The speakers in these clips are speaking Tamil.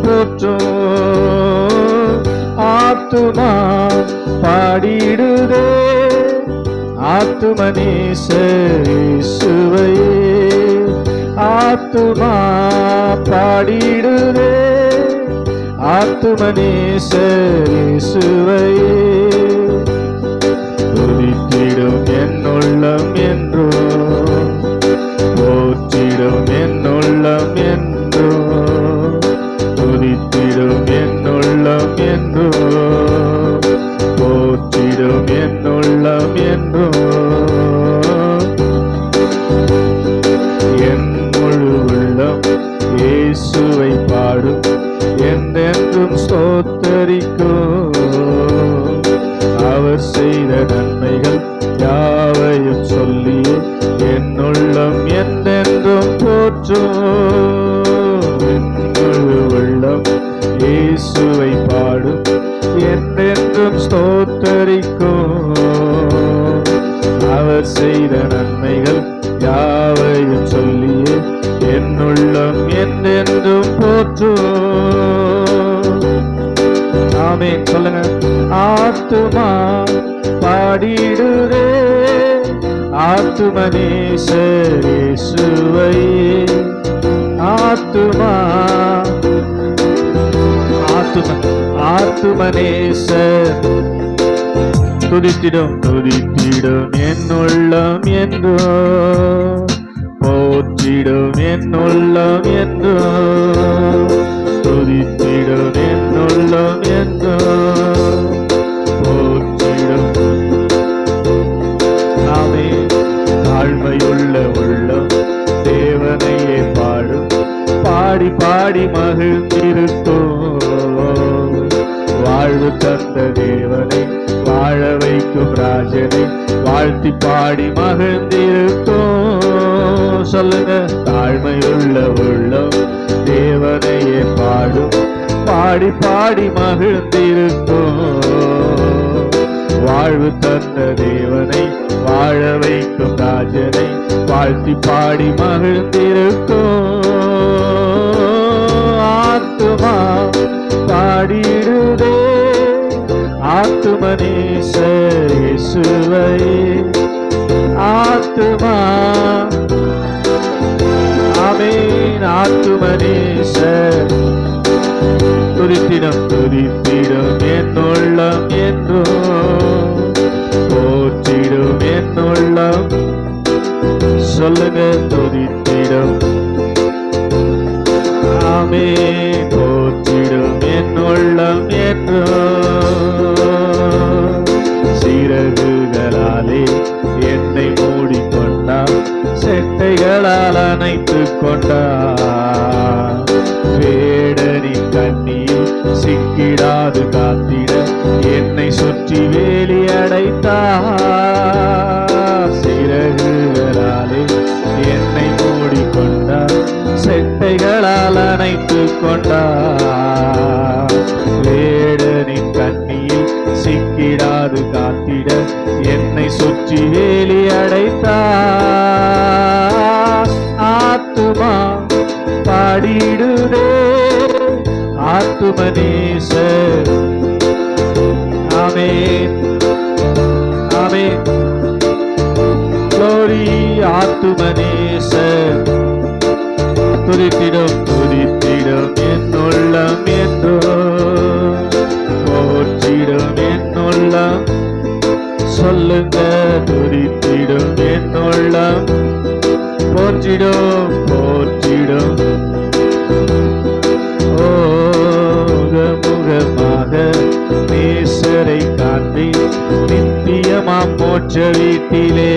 போற்றும் ஆத்துமா பாடிடுதே. ஆத்துமனீசுவையே ஆத்துமா பாடிடுதே. ஆத்துமனீசுவையே துதித்திடும் என்னுள்ளம் என்றோ. போற்றிடும் என்னுள்ளம் என்றோ. என்றென்றும் உள்ளம். இயேசுவை பாடும். என்றென்றும் ஸ்தோத்தரிக்கும். அவர் செய்த நன்மைகள் யாவையும் சொல்லியே என்னுள்ளம் என்றென்றும் போற்றோ ஆமென். சொல்லுங்க. ஆத்துமா பாடிடுதே. ஆத்துமனேசேசுவை ஆத்துமனேசர் துதித்திடும் துதித்திடும் என் உள்ளம் என்றோ. போற்றிடும் என் உள்ளம் என்றோ. துதித்திடும் என் உள்ளம் என்றோ. போற்றிடும். நாமே தாழ்மையுள்ள உள்ளம் தேவனையே பாடும். பாடி பாடி மகிழ்ந்திருக்கும் வாழ்வு தேவனை வாழ வைக்கும் ராஜனை வாழ்த்தி பாடி மகிழ்ந்திருக்கோம். சொல்லுங்க தாழ்மையுள்ள உள்ளம் தேவனையே பாடும். பாடி பாடி மகிழ்ந்திருக்கோம். வாழ்வு தந்த தேவனை வாழ வைக்கும் ராஜனை வாழ்த்தி பாடி மகிழ்ந்திருக்கோம். ஆத்துமனேசுவை ஆத்துமா. ஆமேன் ஆத்துமனேச துரித்திடம் துரித்திடம் என் உள்ளம் ஆத்துமனேசர் ஆமேன். ஆமேன். க்ளோரி ஆத்துமனேசர் துதித்திடும் துதித்திடும் என் உள்ளம் என்றோ. போற்றிடும் என் சொல்லுங்க துதித்திடும் என்னுள்ளம் உள்ளம். போற்றிடும் போற்றிடும். ஜெபித்திலே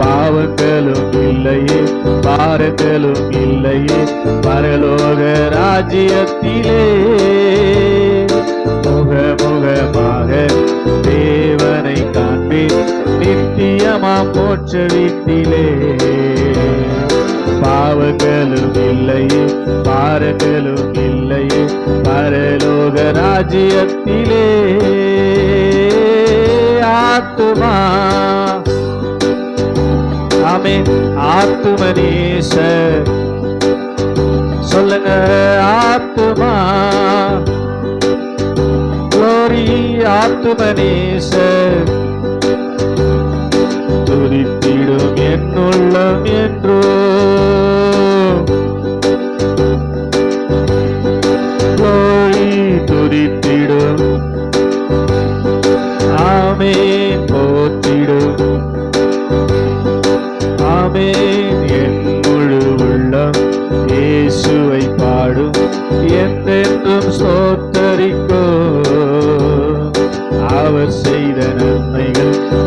பாவங்களும் இல்லையே பாரங்களும் இல்லையே பரலோக ராஜ்யத்திலே. முகமுகமாக தேவனை காண்பேன் நித்தியமாம் போற்ற வீட்டிலே. பாவங்களும் இல்லையே பாரங்களும் இல்லையே பரலோக ராஜ்யத்திலே. ஆத்துமா. ஆமே ஆத்துமனீசர் சொல்லுங்க ஆத்துமா. Glory ஆத்துமனீசர் துதித்திடும் என்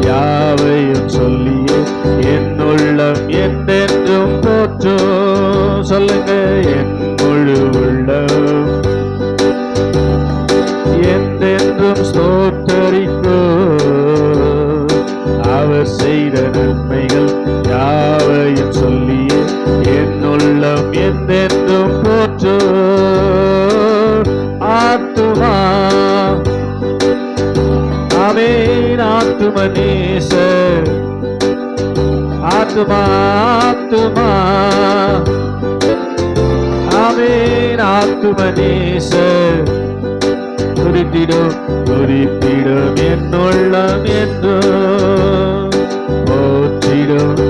யாவையும் சொல்லியே என் உள்ளம் என்றென்றும் போற்றோ. சொல்லுங்க என் முழு உள்ளம். என்றென்றும் ஸ்தோத்தரிக்கோ. அவர் செய்த நன்மைகள் யாவையும் சொல்லியே என் உள்ளம் என் ஆத்துமனேசர் ஆத்மா ஆத்மா ஆமேன் ஆத்துமனேசர் குறித்திடும் குறித்திடும் என்னுள்ளம் என்று போற்றிடும்.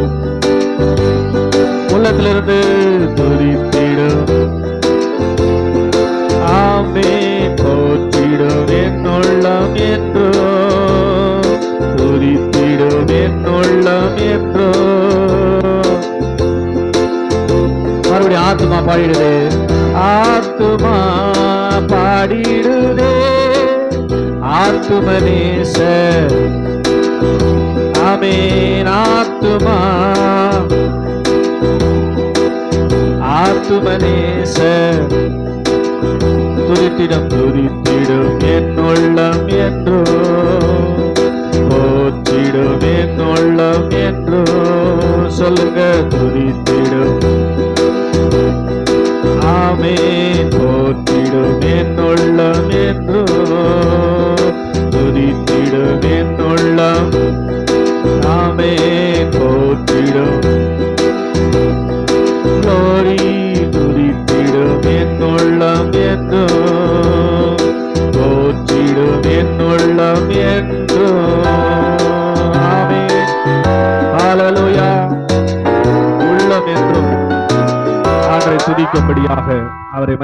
உள்ளத்திலிருந்து துரித்திடும் ஆமே போற்றிடும் என்னுள்ளம் என்று பாடிடுது. ஆத்துமா பாடிடுதே. ஆத்துமனேச ஆமேன் ஆத்துமா. ஆத்துமனேச துரித்திடம் துரித்திடும் என் உள்ளம் என்றோ. போற்றிடும் என் உள்ளம் என்றோ. சொல்லுங்கள்.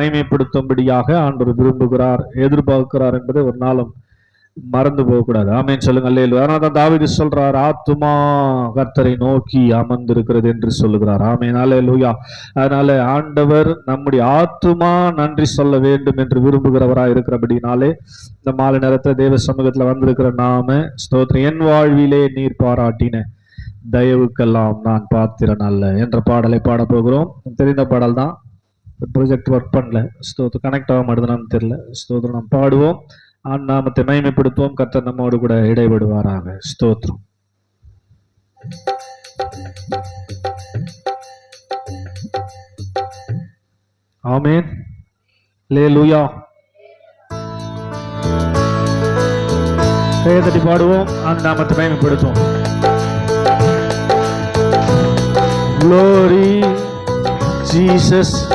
மகிமைப்படுத்தும்படியாக ஆண்டவர் விரும்புகிறார் எதிர்பார்க்கிறார் என்பதை ஒரு நாளும் மறந்து போகக்கூடாது. ஆமேன். சொல்லுங்க அல்லேலூயா. ஆனால் தான் சொல்றார் ஆத்துமா கர்த்தரை நோக்கி அமர்ந்திருக்கிறது என்று சொல்லுகிறார். ஆமேன். அல்லேலூயா. அதனால ஆண்டவர் நம்முடைய ஆத்துமா நன்றி சொல்ல வேண்டும் என்று விரும்புகிறவராக இருக்கிறபடினாலே இந்த மாலை நேரத்தில் தேவ சமூகத்தில் வந்திருக்கிற நாம ஸ்தோத்திரம். என் வாழ்விலே நீர் பாராட்டின தயவுக்கெல்லாம் நான் பார்த்திறன் அல்ல என்ற பாடலை பாட போகிறோம். தெரிந்த பாடல் தான் ப்ரொஜெக்ட் ஒர்க் பண்ணல. ஸ்தோத்திரம். கனெக்ட் ஆக மாட்டேதுன்னு தெரியல. ஸ்தோத்திரம் நாம் பாடுவோம். ஆண் நாமத்தை மயமைப்படுத்துவோம் கர்த்தர் நம்மோடு கூட இடைபடுவாராக. ஸ்தோத்திரம். ஆமேன். லே லூயா தட்டி பாடுவோம். ஆண் நாமத்தை மயமைப்படுத்துவோம் Glory, Jesus.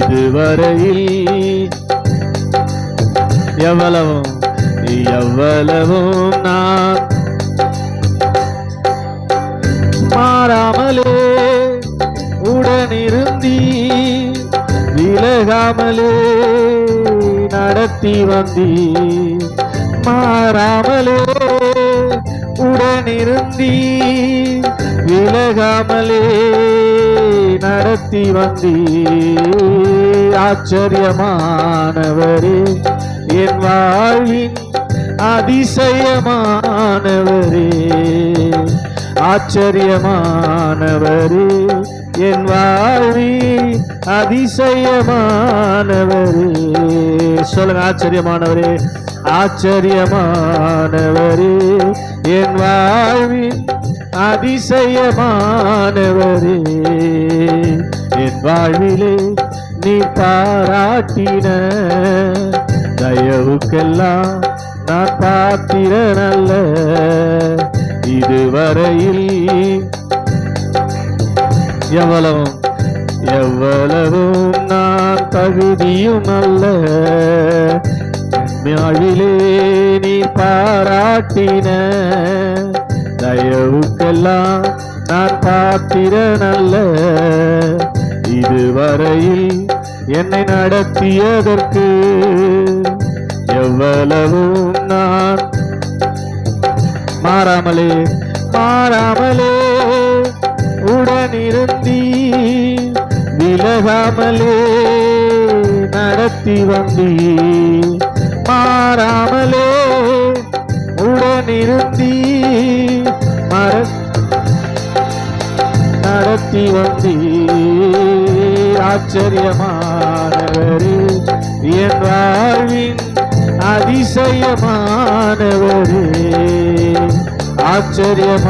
இதுவரையில் எவ்வளவும் எவ்வளவும் நான் மாறாமலே உடனிருந்தி விலகாமலே நடத்தி வந்தி மாறாமலே உடனிருந்தி விலகாமலே நடத்தி வந்தி ஆச்சரியமானவரே என் வாழ்வின் அதிசயமானவரே. ஆச்சரியமானவரே என் வாழ்வி அதிசயமானவரே. சொல்லுங்க ஆச்சரியமானவரே ஆச்சரியமானவரே என் வாழ்வின் அதிசயமானவரே என் வாழ்விலே நீ பாராட்டின தயவுக்கெல்லாம் நான் பாத்திரனல்ல. இதுவரையில் எவ்வளவும் எவ்வளவும் நான் தகுதியும் அல்ல. வாழ்விலே நீ பாராட்டின தயவுக்கெல்லாம் நான் பாத்திரனல்ல இதுவரையில் என்னை நடத்தியதற்கு எவ்வளவும் நான் மாறாமலே மாறாமலே உடனிருந்தி விலகாமலே நடத்தி வந்தி மாறாமலே உடனிருந்தீ மற நடத்தி வந்தி ஆச்சரியமானவரே என் வாழ்வின் அதிசயமானவரே. ஆச்சரியமானவரே.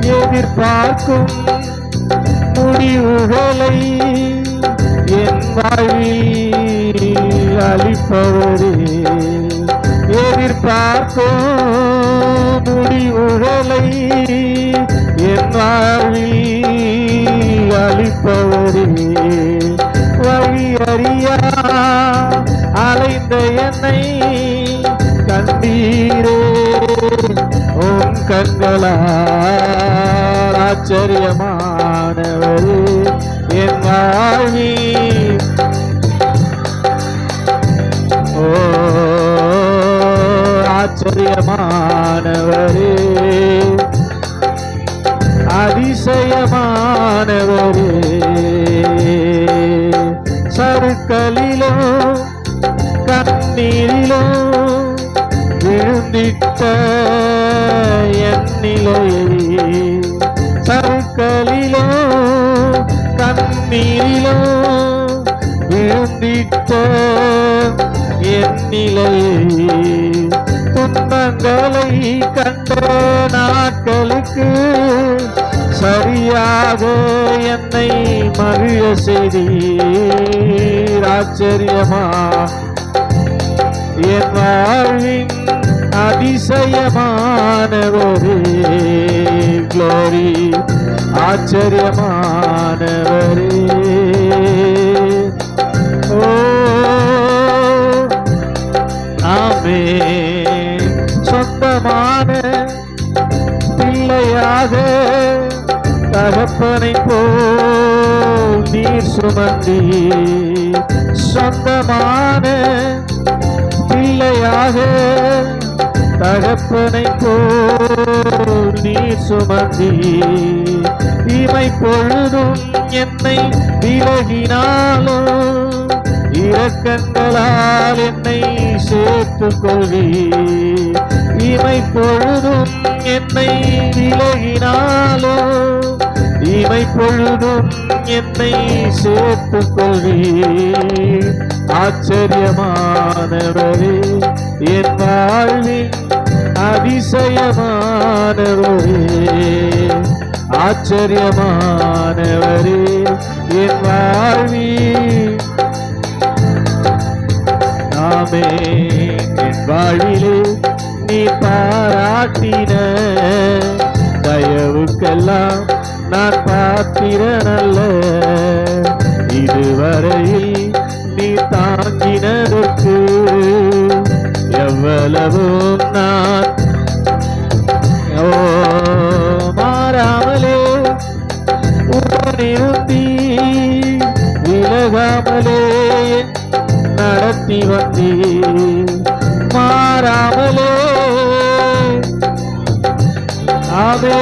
எதிர்பார்க்கும் முடிவுகளை என் வாழ்வில் அளிப்பவரே. எதிர்பார்க்கும் முடிவுகளை என் வாழ்வில் அளிப்பவரே. வழி அறியா அலைந்த என்னை கண்டீரே. உன் கண்களால் ஆச்சரியமானவரே. என் வாழ்வி ஆச்சரியமானவரே. அதிசயமானவரே. சருக்களிலோ கண்ணீரிலோ விழுந்திட்ட என் சருக்களிலோ கண்ணீரிலோ விழுந்திட்ட என் நிலையை கண்ட நாட்களுக்கு சரியாக என்னை மகிழ செய்தீர். ஆச்சரியமா? என் வாழ்வின் அதிசயமானவரே க்ளோரி ஆச்சரியமானவரே. ஓ பிள்ளையாக தகப்பனை போல் நீர் சுமந்தி சொந்தமான பிள்ளையாக தகப்பனை போல் நீர் சுமந்தி இமை பொழுதும் என்னை விலகினாலும் இரக்கங்களால் என்னை சேர்த்துக் கொள்வீர். இவை பொழுதும் என்னை விலகினாலோ? இவை பொழுதும் என்னை சேர்த்துக் கொள்வி ஆச்சரியமானவரே என் வாழ்வில் அதிசயமானவரே. ஆச்சரியமானவரே என் வாழ்வின் நாமே என் வாழிலே நீ பாராட்டின. தயவுக்கெல்லாம் நான் பாத்திரனல்ல. இதுவரையில் நீ தாங்கினதற்கு எவ்வளவோ நான் ஓ மாறாமலே உடனிருந்தி விலகாமலே நடத்தி வந்தீ. மாறாமலே ஆமே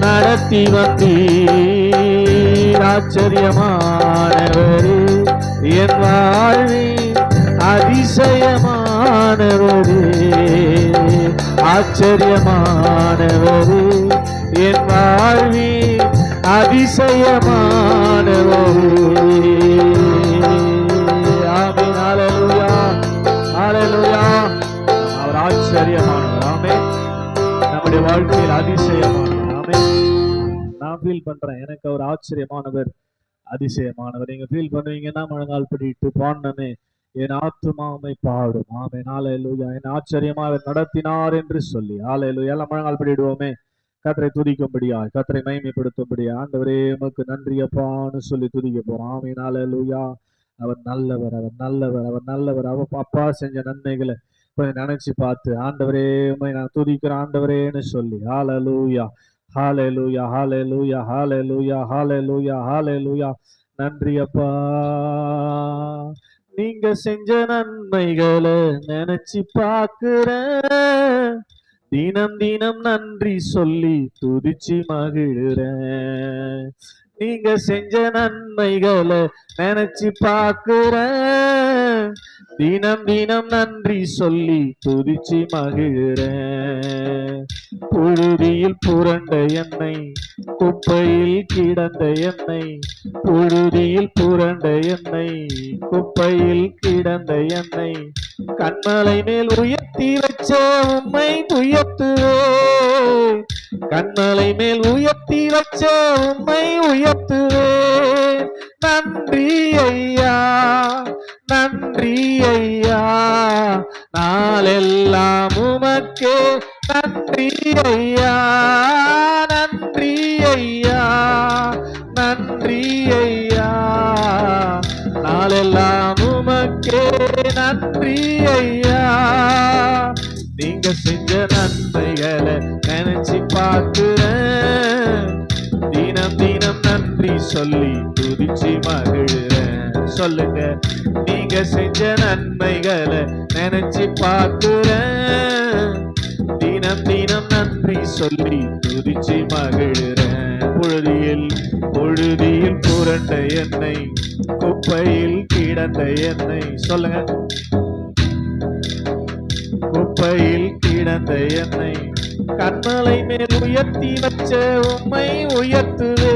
நடத்தி வந்தீர் ஆச்சரியமானவரே. என் வாழ்வில் அதிசயமானவரே. ஆச்சரியமானவரே. என் வாழ்வில் அதிசயமானவரே. ஆமென். ஹalleluya. ஹalleluya. அவர் ஆச்சரியமான நம்முடைய வாழ்க்கையில் அதிசயமானவர் நான் ஃபீல் பண்றேன். எனக்கு அவர் ஆச்சரியமானவர் அதிசயமானவர். நீங்க ஃபீல் பண்ணுவீங்கன்னா முழங்கால் பிடிட்டு பாண்டனே என் ஆத்துமாமை பாடும். ஆமே ஹalleluya என் ஆச்சரியமா அவர் நடத்தினார் என்று சொல்லி. ஹalleluya எல்லாம் முழங்கால் பிடிடுவோமே. கத்தரை துதிக்கும்படியா கத்தரை மகிமைப்படுத்தும்படியா ஆண்டவரே எமக்கு நன்றி அப்பான்னு சொல்லி துதிக்க போறோம் ஆமே ஹalleluya அவர் நல்லவர் அவர் நல்லவர் அவர் நல்லவர். அவர் அப்பா செஞ்ச நன்மைகளை கொஞ்சம் நினைச்சு பார்த்து ஆண்டவரே உண்மை நான் துதிக்கிற ஆண்டவரேன்னு சொல்லி. ஹாலலூயா ஹாலலூயா ஹாலலூயா ஹாலலூயா ஹாலலூயா ஹாலலூயா நன்றி அப்பா. நீங்க செஞ்ச நன்மைகளை நினைச்சு பாக்குறேன் தினம் தினம் நன்றி சொல்லி துதிச்சு மகிழ்கிறேன். நீங்க செஞ்ச நன்மைகளை நினைச்சு பாக்குற தினம் தினம் நன்றி சொல்லி துதிச்சு மகிழ புழுதியில் புரண்ட என்னை குப்பையில் கிடந்த என்னை புழுதியில் புரண்ட என்னை குப்பையில் கிடந்த என்னை கண்மலை மேல் உயர்த்தி வச்ச உம்மை உயர்த்துவே கண்மலை மேல் உயர்த்தி வச்ச உண்மை உயர்த்துவேன். நன்றி ஐயா நன்றி ஐயா. நாளெல்லாம் உமக்கே நன்றி ஐயா. சொல்லுங்க. நீங்க செஞ்ச நன்மைகளை நினைச்சு பார்க்கிறேன். தினம் தினம் நன்றி சொல்லி துதிச்சு மகிழ்கிறேன். பொழுதியில் பொழுதியில் புரண்ட என்னை குப்பையில் கிடந்த என்னை சொல்லுங்க. குப்பையில் கிடந்த என்னை கண்மலை மேல் உயர்த்தி வச்ச உம்மை உயர்த்துவே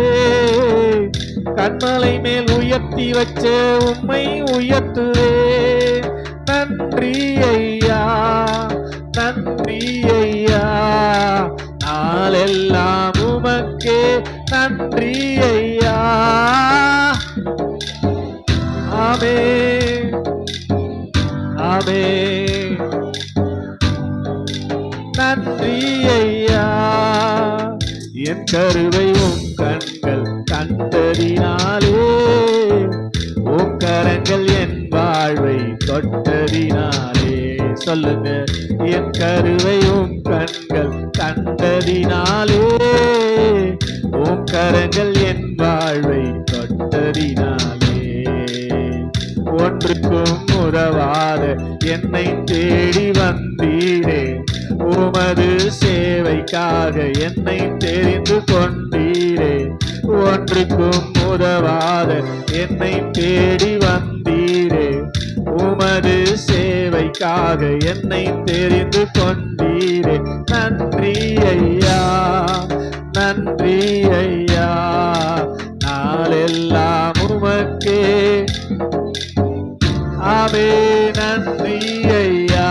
கண்மலை மேல் உயர்த்தி வச்ச உம்மை உயர்த்துவே. நன்றி ஐயா நன்றி ஐயா. நாளெல்லாம் உமக்கே நன்றி ஐயா. ஆமே ஆமே. நன்றி ஐயா. என் கருவை உன் கண்டதினாலே சொல்லுங்க என் கருவை கண்கள் கண்டதினாலே. உம் கரங்கள் என் வாழ்வை தொட்டதினாலே. ஒன்றுக்கும் உறவாத என்னை தேடி வந்தீரே. உமது சேவைக்காக என்னை தெரிந்து கொண்டீரே. ஒன்றுக்கும் உதவாத என்னை தேடி வந்த உமது சேவைக்காக என்னை தெரிந்து கொண்டீரே. நன்றி ஐயா நன்றி ஐயா. நாளெல்லாம் உமக்கே. ஆமே நன்றி ஐயா.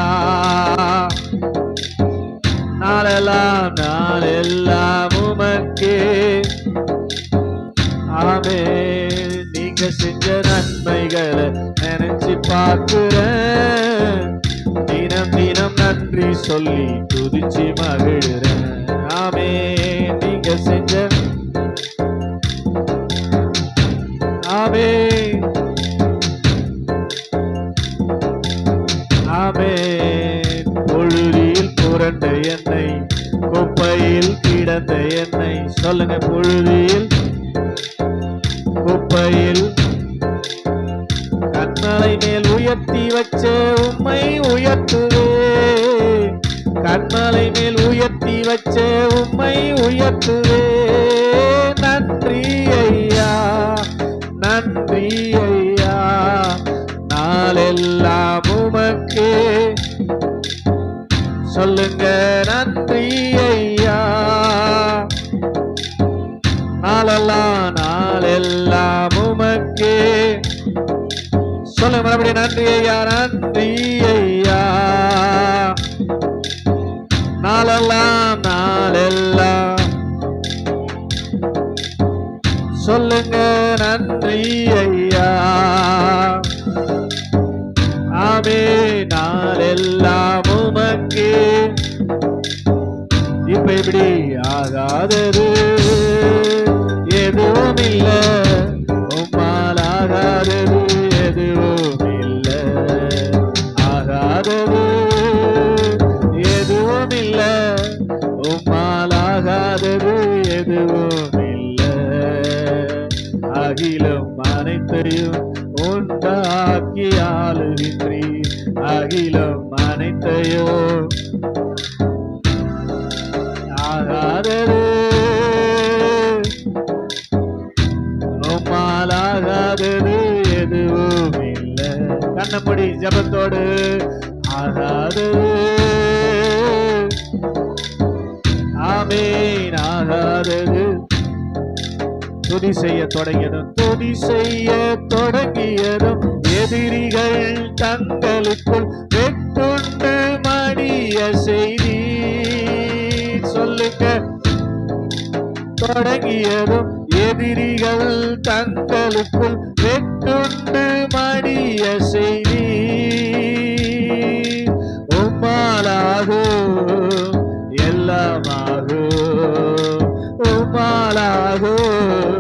நாளெல்லாம் நாளெல்லாம் உமக்கே. ஆமே நீங்க செஞ்ச நன்மைகளை பார்க்கிறேன் தினம் தினம் நன்றி சொல்லி துதிச்சு மகிழ்கிறேன் ஆமே நீங்க செஞ்ச. ஆமே. ஆமே. பொழுதியில் புரண்ட என்னை குப்பையில் கிடந்த என்னை. சொல்லுங்க பொழுதியில். குப்பையில் உயர்த்தி வச்ச உம்மை உயர்த்துவே கண்மலை மேல் உயர்த்தி வச்ச உம்மை உயர்த்துவே Yeah. அனைத்தையும் ஆகாதது எதுவும் இல்லை கண்ணப்படி ஜபத்தோடு ஆகாது ஆமேன் ஆகாதது. துதி செய்ய தொடங்கியதும் துதி செய்ய தொடங்கியதும் எதிரிகள் தங்களுக்குள் செய்தி சொல்லுங்க. தொடங்கியதும் எதிரிகள் தங்களுக்குள் வெட்டுண்டு மடிய செய்தி. உம்மாலாகும் எல்லாமாகும் உம்மாலாகும்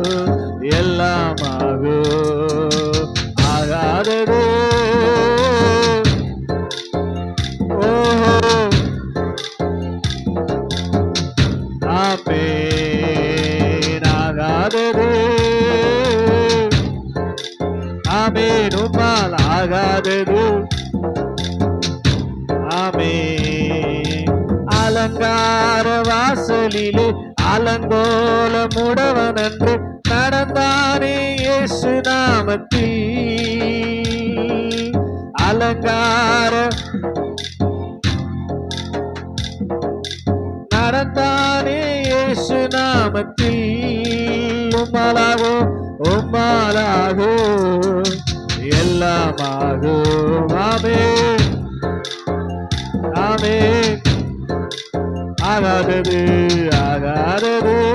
அலங்கோல முடவன் என்று நடந்தானே இயேசு நாமத்தில். அலங்கார நடந்தானே இயேசு நாமத்தில். உம்மாலாகோ உம்மாலாகோ எல்லாமாகோ ஆமே ஆமே ஆகாதது. ஆகாதது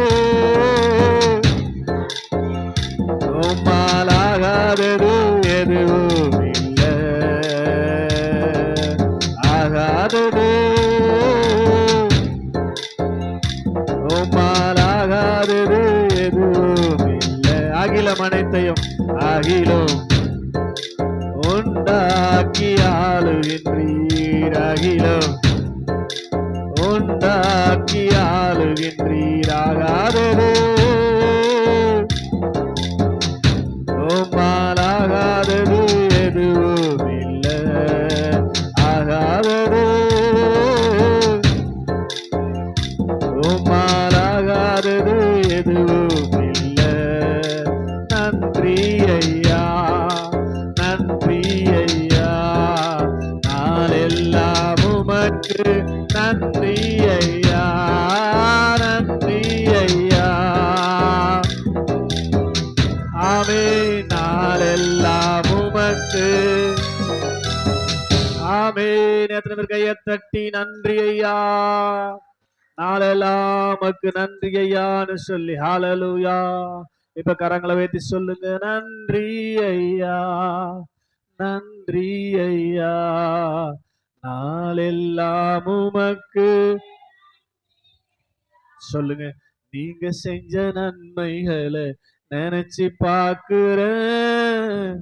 உமக்கு நன்றி ஐயான்னு சொல்லி ஹாலலூயா இப்ப கரங்களை வைத்து சொல்லுங்க நன்றி ஐயா நன்றி ஐயா நாளெல்லாம் உமக்கு சொல்லுங்க நீங்க செஞ்ச நன்மைகளை நினைச்சு பாக்குறேன்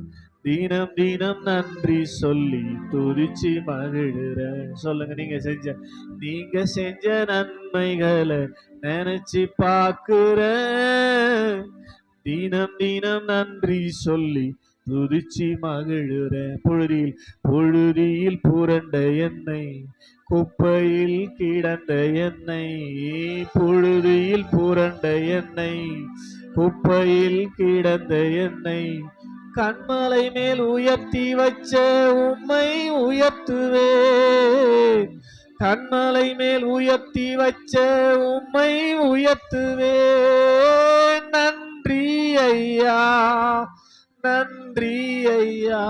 தினம் தினம் நன்றி சொல்லி துதிச்சு மகிழுறேன் சொல்லுங்க நீங்க செஞ்ச நீங்க செஞ்ச நன்மைகளை நினைச்சு பாக்குற தினம் தினம் நன்றி சொல்லி துதிச்சி மகிழுறேன் புழுதியில் புழுதியில் புரண்ட என்னை குப்பையில் கிடந்த என்னை புழுதியில் புரண்ட என்னை குப்பையில் கிடந்த என்னை கண்மலை மேல் உயர்த்தி வச்ச உம்மை உயர்த்துவே. கண்மலை மேல் உயர்த்தி வச்ச உம்மை உயர்த்துவே. நன்றி ஐயா நன்றி ஐயா.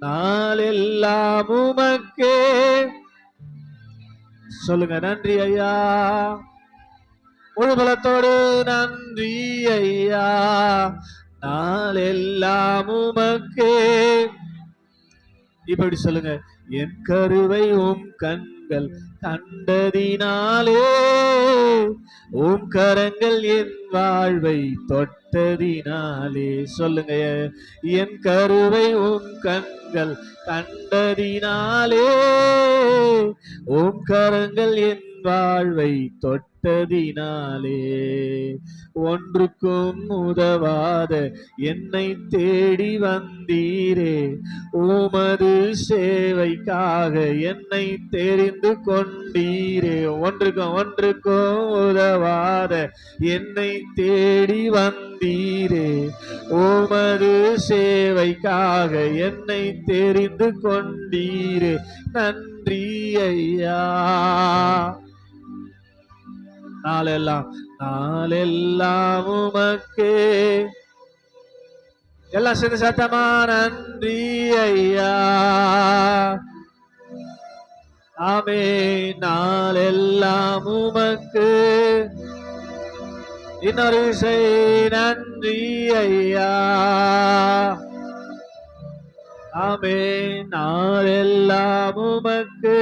நாளெல்லாம் உமக்கே. சொல்லுங்க நன்றி ஐயா. முழுபலத்தோடு நன்றி ஐயா. நாளெல்லாம் உமக்கே. இப்படி சொல்லுங்க. என் கருவை உம் கண்கள் கண்டதினாலே உம் கரங்கள் என் வாழ்வை தொட்டதினாலே. சொல்லுங்க. என் கருவை உம் கண்கள் கண்டதினாலே உம் கரங்கள் என் வாழ்வை விட்டதினாலே. ஒன்றுக்கும் உதவாத என்னை தேடி வந்தீரே. உமது சேவைக்காக என்னை தெரிந்து கொண்டீரே. ஒன்றுக்கும் ஒன்றுக்கும் உதவாத என்னை தேடி வந்தீரே. உமது சேவைக்காக என்னை தெரிந்து கொண்டீரே. நன்றி ஐயா. நாளெல்லாம் நாளெல்லாம் உமக்கே. எல்லாம் சேர்ந்து சத்தமா நன்றி ஐயா. ஆமே நாளெல்லாம் உமக்கு. இன்னொரு இசை நன்றி ஐயா. ஆமே நாளெல்லாம் உமக்கு.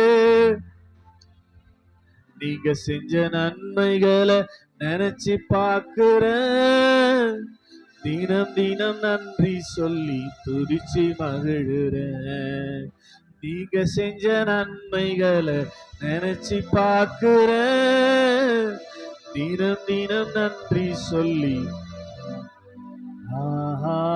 நீங்க செஞ்ச நன்மைகளை நினைச்சு பார்க்கிறேன். தினம் தினம் நன்றி சொல்லி துதிச்சு மகிழுறேன். நீங்க செஞ்ச நன்மைகளை நினைச்சு பார்க்கிறேன். தினம் தினம் நன்றி சொல்லி. ஆஹா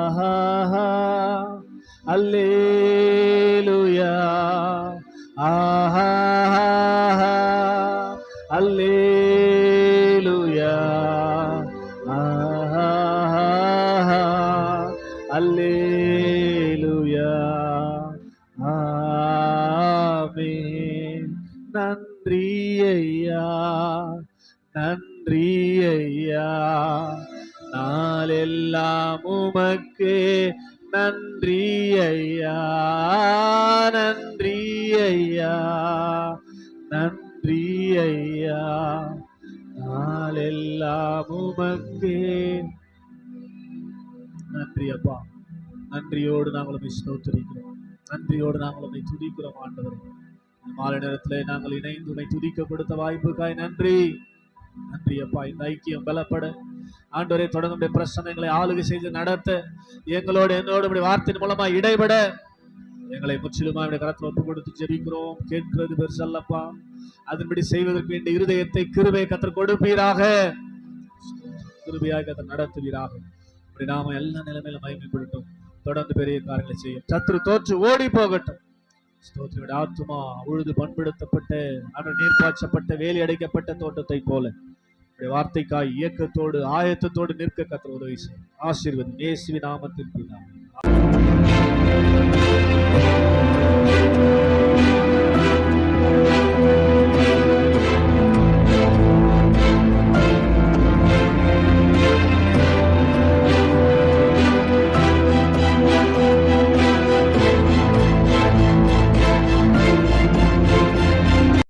நாங்கள் உண்மை ஸ்தோத்தரிக்கிறோம். நன்றியோடு நாங்கள் உண்மை துதிக்கிறோம் ஆண்டவரே. மாலை நேரத்தில் நாங்கள் இணைந்து உண்மை துதிக்க கொடுத்த வாய்ப்புக்காய் நன்றி. நன்றி அப்பா இந்த ஐக்கியம் பலப்பட. ஆண்டவரை தொடர்ந்து பிரச்சனைகளை ஆளுகை செய்து நடத்த. எங்களோடு என்னோடு வார்த்தையின் மூலமா இடைபட. எங்களை முற்றிலுமா இப்படி கரத்தில் ஒப்பு கொடுத்து ஜெபிக்கிறோம். கேட்கிறது பெருசல்லப்பா. அதன்படி செய்வதற்கு வேண்டிய இருதயத்தை கிருபை கத்தர் கொடுப்பீராக. கிருபையாக கத்தர் நடத்துவீராக. இப்படி நாம எல்லா நிலைமையிலும் மகிமைப்படட்டும் தொடர்ந்து பெரிய காரியங்களை செய்யும். சத்ரு தோற்று ஓடி போகட்டும். ஸ்தோத்திரியோட ஆத்துமா உழுது பண்படுத்தப்பட்ட அன்று நீர் பாய்ச்சப்பட்ட வேலி அடைக்கப்பட்ட தோட்டத்தை போல. உடைய வார்த்தைக்காய் இயக்கத்தோடு ஆயத்தத்தோடு நிற்க கத்திர உதவி செய்யும். ஆசீர்வதி இயேசுவின் நாமத்தில் பிதாவே.